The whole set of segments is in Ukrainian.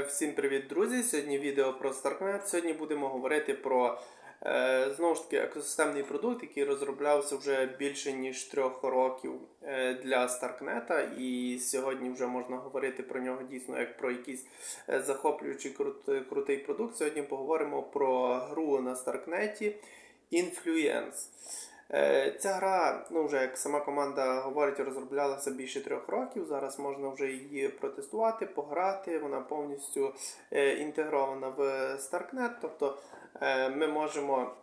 Всім привіт, друзі! Сьогодні відео про StarkNet. Сьогодні будемо говорити про е, знову ж таки екосистемний продукт, який розроблявся вже більше ніж трьох років е, для StarkNet. І сьогодні вже можна говорити про нього дійсно як про якийсь е, захоплюючий крут, крутий продукт. Сьогодні поговоримо про гру на StarkNet Influence. Е, Ця гра, ну вже як сама команда говорить, розроблялася більше трьох років. Зараз можна вже її протестувати, пограти. Вона повністю е, інтегрована в StarkNet. Тобто е, ми можемо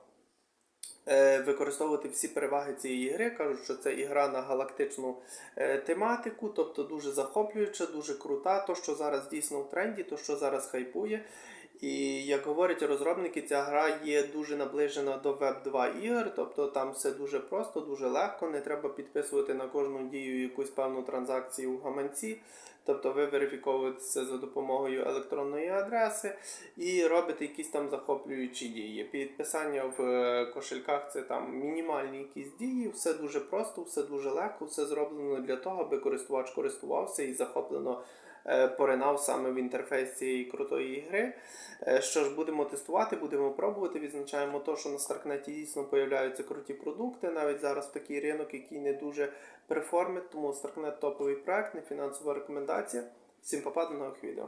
використовувати всі переваги цієї гри. Кажуть, що це ігра на галактичну тематику, тобто дуже захоплююча, дуже крута. То, що зараз дійсно в тренді, то, що зараз хайпує. І як говорять розробники, ця гра є дуже наближена до Web 2 ігор, тобто там все дуже просто, дуже легко, не треба підписувати на кожну дію якусь певну транзакцію в гаманці. Тобто ви верифіковуєте це за допомогою електронної адреси і робите якісь там захоплюючі дії. Підписання в е, кошельках це там мінімальні якісь дії, все дуже просто, все дуже легко, все зроблено для того, аби користувач користувався і захоплено е, поринав саме в інтерфейс цієї крутої гри. Е, Що ж, будемо тестувати, будемо пробувати. Відзначаємо те, що на Старкнеті дійсно появляються круті продукти. Навіть зараз такий ринок, який не дуже перформить, тому Старкнет топовий проект, не фінансова рекомендація. Всім попаду нових відео.